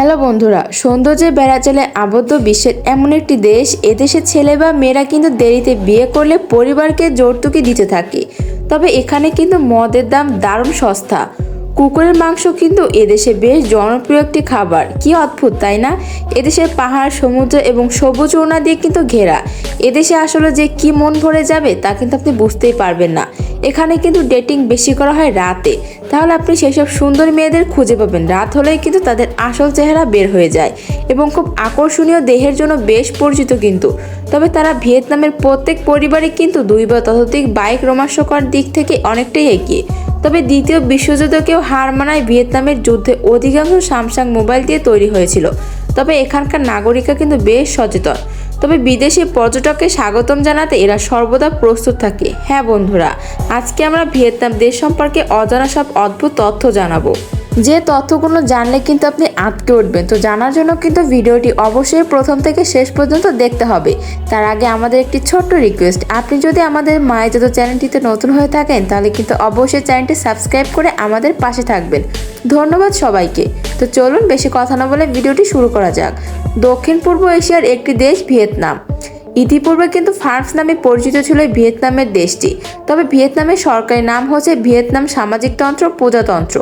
Hello বন্ধুরা সৌন্দর্যের বেড়াচালে আবদ্ধ বিশ্বের এমন একটি দেশ। এদেশের ছেলে বা মেয়েরা কিন্তু দেরিতে বিয়ে করলে পরিবারকে যৌতুকি দিতে থাকে। তবে এখানে কিন্তু মদের দাম দারুণ সস্তা। কুকুরের মাংস কিন্তু এদেশে বেশ জনপ্রিয় একটি খাবার। কি অদ্ভুত, তাই না? এদেশের পাহাড়, সমুদ্র এবং সবুজ ওনা দিয়ে কিন্তু ঘেরা। এদেশে আসলে যে কি মন ভরে যাবে তা কিন্তু আপনি বুঝতেই পারবেন না। এখানে কিন্তু ডেটিং বেশি করা হয় রাতে। তাহলে আপনি সেসব সুন্দর মেয়েদের খুঁজে পাবেন। রাত হলেই কিন্তু তাদের আসল চেহারা বের হয়ে যায় এবং খুব আকর্ষণীয় দেহের জন্য বেশ পরিচিত কিন্তু। তবে তারা ভিয়েতনামের প্রত্যেক পরিবারে কিন্তু দুই বা ততোধিক বাইক রোমাঞ্চকর দিক থেকে অনেকটাই এগিয়ে। তবে দ্বিতীয় বিশ্বযুদ্ধকেও হার মানায় ভিয়েতনামের যুদ্ধে অধিকাংশ স্যামসাং মোবাইল দিয়ে তৈরি হয়েছিল। তবে এখানকার নাগরিকরা কিন্তু বেশ সচেতন। তবে বিদেশি পর্যটককে স্বাগতম জানাতে এরা সর্বদা প্রস্তুত থাকে। হ্যাঁ বন্ধুরা, আজকে আমরা ভিয়েতনাম দেশ সম্পর্কে অজানা সব অদ্ভুত তথ্য জানাব। যে তথ্যগুলো জানলে কিন্তু আপনি আটকে উঠবেন। তো জানার জন্য কিন্তু ভিডিওটি অবশ্যই প্রথম থেকে শেষ পর্যন্ত দেখতে হবে। তার আগে আমাদের একটি ছোট্ট রিকোয়েস্ট আপনি যদি আমাদের মায়ের যত চ্যানেলটিতে নতুন হয়ে থাকেন, তাহলে কিন্তু অবশ্যই চ্যানেলটি সাবস্ক্রাইব করে আমাদের পাশে থাকবেন। ধন্যবাদ সবাইকে। তো চলুন বেশি কথা না বলে ভিডিওটি শুরু করা যাক। দক্ষিণ পূর্ব এশিয়ার একটি দেশ ভিয়েতনাম। ইতিপূর্বে কিন্তু ফার্মস নামে পরিচিত ছিল ভিয়েতনামের দেশটি। তবে ভিয়েতনামের সরকারি নাম হচ্ছে ভিয়েতনাম সামাজিকতন্ত্র প্রজাতন্ত্র।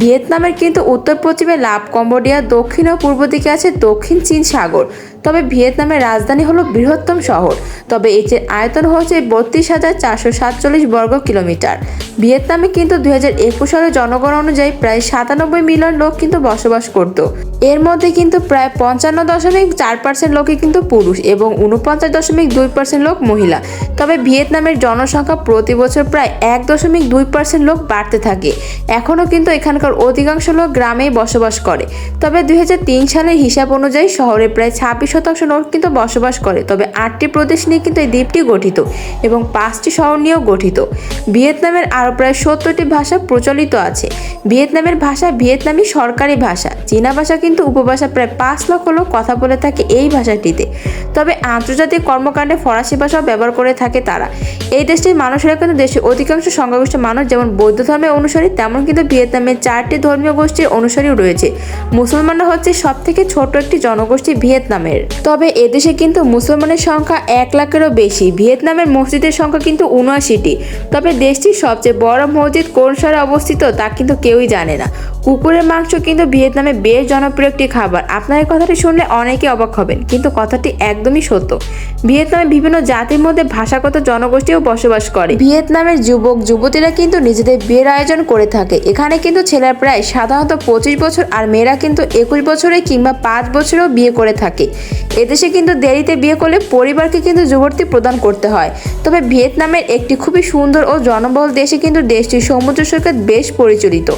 ভিয়েতনামের কিন্তু উত্তর পশ্চিমে লাভ কম্বোডিয়া, দক্ষিণ ও পূর্ব দিকে আছে দক্ষিণ চীন সাগর। তবে ভিয়েতনামের রাজধানী হলো বৃহত্তম শহর। তবে এটির আয়তন হচ্ছে বত্রিশ হাজার চারশো সাতচল্লিশ বর্গ কিলোমিটার। ভিয়েতনামে কিন্তু দুই হাজার একুশ সালের জনগণ অনুযায়ী প্রায় সাতানব্বই মিলিয়ন লোক কিন্তু বসবাস করত। এর মধ্যে কিন্তু প্রায় পঞ্চান্ন দশমিক চার পার্সেন্ট লোকই কিন্তু পুরুষ এবং উনপঞ্চাশ দশমিক দুই পার্সেন্ট লোক মহিলা। তবে ভিয়েতনামের জনসংখ্যা প্রতি বছর প্রায় এক দশমিক দুই পার্সেন্ট লোক বাড়তে থাকে। এখনও কিন্তু এখানকার অধিকাংশ লোক গ্রামেই বসবাস করে। তবে দুই হাজার তিন সালের হিসাব অনুযায়ী শহরে প্রায় ছাব্বিশ শতাংশ লোক কিন্তু বসবাস করে, তবে আটটি প্রদেশ নিয়ে কিন্তু এই দ্বীপটি গঠিত এবং পাঁচটি শহর নিয়েও গঠিত। ভিয়েতনামের আরও প্রায় সত্তরটি ভাষা প্রচলিত আছে। ভিয়েতনামের ভাষা ভিয়েতনামি সরকারি ভাষা। চীনা ভাষা কিন্তু উপভাষা প্রায় পাঁচ লক্ষ লোক কথা বলে থাকে এই ভাষাটিতে। তবে আন্তর্জাতিক কর্মকাণ্ডে ফরাসি ভাষাও ব্যবহার করে থাকে তারা। এই দেশটির মানুষেরা কিন্তু দেশের অধিকাংশ সংখ্যাগরিষ্ঠ মানুষ যেমন বৌদ্ধ ধর্মের অনুসারী, তেমন কিন্তু ভিয়েতনামের চারটি ধর্মীয় গোষ্ঠীর অনুসারীও রয়েছে। মুসলমানরা হচ্ছে সব থেকে ছোট একটি জনগোষ্ঠী ভিয়েতনামের। তবে এদেশে কিন্তু মুসলমানের সংখ্যা এক লাখেরও বেশি। ভিয়েতনামের মসজিদের সংখ্যা কিন্তু উনআশিটি। তবে দেশটির সবচেয়ে বড় মসজিদ কোন শহরে অবস্থিত তা কিন্তু কেউই জানে না। কুকুরের মাংস কিন্তু ভিয়েতনামে বেশ জনপ্রিয় একটি খাবার। আপনার এই কথাটি শুনলে অনেকে অবাক হবেন, কিন্তু কথাটি একদমই সত্য। ভিয়েতনামে বিভিন্ন জাতির মধ্যে ভাষাগত জনগোষ্ঠীও বসবাস করে। ভিয়েতনামের যুবক, যুবতীরা কিন্তু নিজেদের বিয়ের আয়োজন করে থাকে। এখানে কিন্তু ছেলেরা প্রায় সাধারণত পঁচিশ বছর আর মেয়েরা কিন্তু একুশ বছরে কিংবা পাঁচ বছরেও বিয়ে করে থাকে। এদেশে কিন্তু দেরিতে বিয়ে করলে পরিবারকে কিন্তু যুবতী প্রদান করতে হয়। তবে ভিয়েতনামের একটি খুবই সুন্দর ও জনবহুল দেশে কিন্তু দেশটির সমুদ্র সৈকত বেশ পরিচালিত।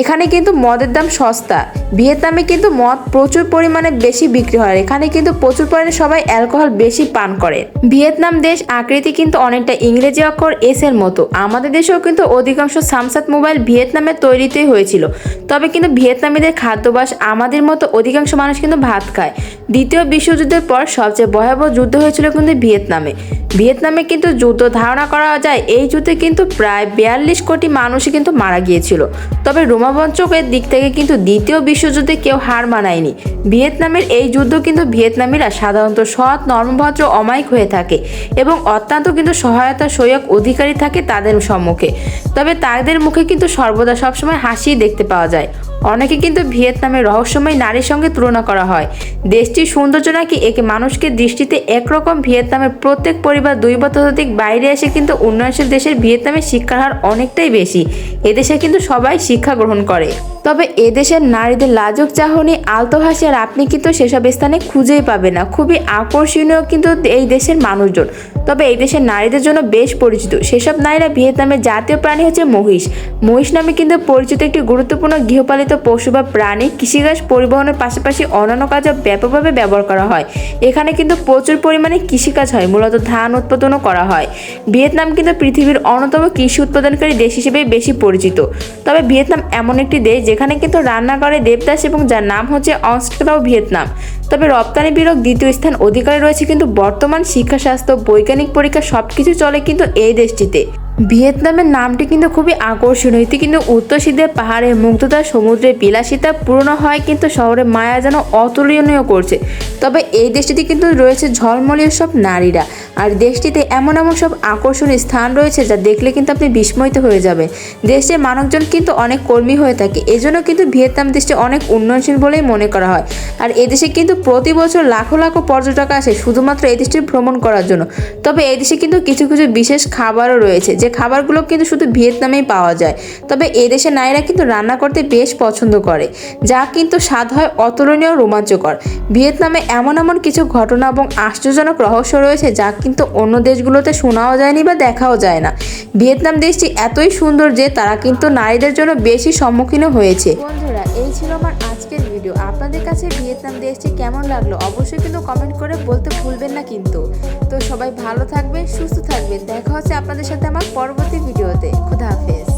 এখানে কিন্তু মদের দাম সস্তা। ভিয়েতনামে কিন্তু মদ প্রচুর পরিমাণে বেশি বিক্রি হয়। এখানে কিন্তু প্রচুর পরিমাণে সবাই অ্যালকোহল বেশি পান করে। ভিয়েতনাম দেশ আকৃতি কিন্তু অনেকটা ইংরেজি অক্ষর এস এর মতো। আমাদের দেশেও কিন্তু অধিকাংশ সামসাত মোবাইল ভিয়েতনামে তৈরিতেই হয়েছিল। তবে কিন্তু ভিয়েতনামীদের খাদ্যাভ্যাস আমাদের মতো অধিকাংশ মানুষ কিন্তু ভাত খায়। দ্বিতীয় বিশ্বযুদ্ধের পর সবচেয়ে ভয়াবহ যুদ্ধ হয়েছিল কিন্তু ভিয়েতনামে। ভিয়েতনামে কিন্তু যুদ্ধ ধারণা করা যায়, এই যুদ্ধে কিন্তু প্রায় বিয়াল্লিশ কোটি মানুষই কিন্তু মারা গিয়েছিল। তবে রোমাবঞ্চকের দিক থেকে কিন্তু দ্বিতীয় বিশ্বযুদ্ধে কেউ হার মানায়নি। ভিয়েতনামের এই যুদ্ধ কিন্তু ভিয়েতনামীরা সাধারণত সৎ, নর্মভদ্র, অমায়িক হয়ে থাকে এবং অত্যন্ত কিন্তু সহায়তা সহায়ক অধিকারী থাকে তাদের সম্মুখে। তবে তাদের মুখে কিন্তু সর্বদা সবসময় হাসিই দেখতে পাওয়া যায়। অনেকে কিন্তু ভিয়েতনামের রহস্যময় নারীর সঙ্গে তুলনা করা হয়। দেশটির সৌন্দর্য নাকি একে মানুষকে দৃষ্টিতে একরকম ভিয়েতনামের প্রত্যেক পরিবার দুই বা ততোধিক বাইরে এসে কিন্তু উন্নয়নশীল দেশের ভিয়েতনামের শিক্ষার হার অনেকটাই বেশি। এদেশে কিন্তু সবাই শিক্ষা গ্রহণ করে। তবে এদেশের নারীদের লাজুক চাহনি, আলতো হাসি আর আপনি কিন্তু সেসব স্থানে খুঁজেই পাবে না। খুবই আকর্ষণীয় কিন্তু এই দেশের মানুষজন। তবে এই দেশের নারীদের জন্য বেশ পরিচিত। সেসব নারীরা ভিয়েতনামের জাতীয় প্রাণী হচ্ছে মহিষ। মহিষ নামে কিন্তু পরিচিত একটি গুরুত্বপূর্ণ গৃহপালিত পশু বা প্রাণী। কৃষিকাজ পরিবহনের পাশাপাশি অন্যান্য কাজে ব্যাপকভাবে ব্যবহার করা হয়। এখানে কিন্তু প্রচুর পরিমাণে কৃষিকাজ হয়। মূলত ধান উৎপাদনও করা হয়। ভিয়েতনাম কিন্তু পৃথিবীর অন্যতম কৃষি উৎপাদনকারী দেশ হিসেবে বেশি পরিচিত। তবে ভিয়েতনাম এমন একটি দেশ যেখানে কিন্তু রান্না করে দেবদাস এবং যার নাম হচ্ছে অস্ট্রাও ভিয়েতনাম। তবে রপ্তানি বিরোগ দ্বিতীয় স্থান অধিকারে রয়েছে কিন্তু বর্তমান শিক্ষা, স্বাস্থ্য, বৈজ্ঞানিক পরীক্ষা সবকিছু চলে কিন্তু এই দেশটিতে। ভিয়েতনামের নামটি কিন্তু খুবই আকর্ষণীয়। এটি কিন্তু উত্তর শীতের পাহাড়ে মুগ্ধতা সমুদ্রে বিলাসিতা পূর্ণ হয় কিন্তু শহরে মায়া যেন অতুলনীয় করছে। তবে এই দেশটিতে কিন্তু রয়েছে ঝলমলীয় সব নারীরা। আর দেশটিতে এমন এমন সব আকর্ষণীয় স্থান রয়েছে যা দেখলে কিন্তু আপনি বিস্ময়িত হয়ে যাবে দেশের মানুষজন কিন্তু অনেক কর্মী হয়ে থাকে, এজন্য কিন্তু ভিয়েতনাম দেশটি অনেক উন্নয়নশীল বলেই মনে করা হয়। আর এদেশে কিন্তু প্রতি বছর লাখো লাখো পর্যটক আসে শুধুমাত্র এই দেশটি ভ্রমণ করার জন্য। তবে এই দেশে কিন্তু কিছু কিছু বিশেষ খাবারও রয়েছে, যে খাবারগুলো কিন্তু শুধু ভিয়েতনামেই পাওয়া যায়। তবে এই দেশের নারীরা কিন্তু রান্না করতে বেশ পছন্দ করে, যা কিন্তু স্বাদ হয় অতুলনীয় রোমাঞ্চকর। ভিয়েতনামে এমন এমন কিছু ঘটনা এবং আশ্চর্যজনক রহস্য রয়েছে যা কিন্তু অন্য দেশগুলোতে শোনাও যায়নি বা দেখাও যায় না। ভিয়েতনাম দেশটি এতই সুন্দর যে তারা কিন্তু নারীদের জন্য বেশি সম্মুখীনও হয়েছে। বন্ধুরা, এই ছিল আমার আজকের ভিডিও। আপনাদের কাছে ভিয়েতনাম দেশটি কেমন লাগল অবশ্যই কিন্তু কমেন্ট করে বলতে ভুলবেন না কিন্তু। তো সবাই ভালো থাকবেন, সুস্থ থাকবেন। দেখা হচ্ছে আপনাদের সাথে আমার পরবর্তী ভিডিওতে। খুদা হাফেজ।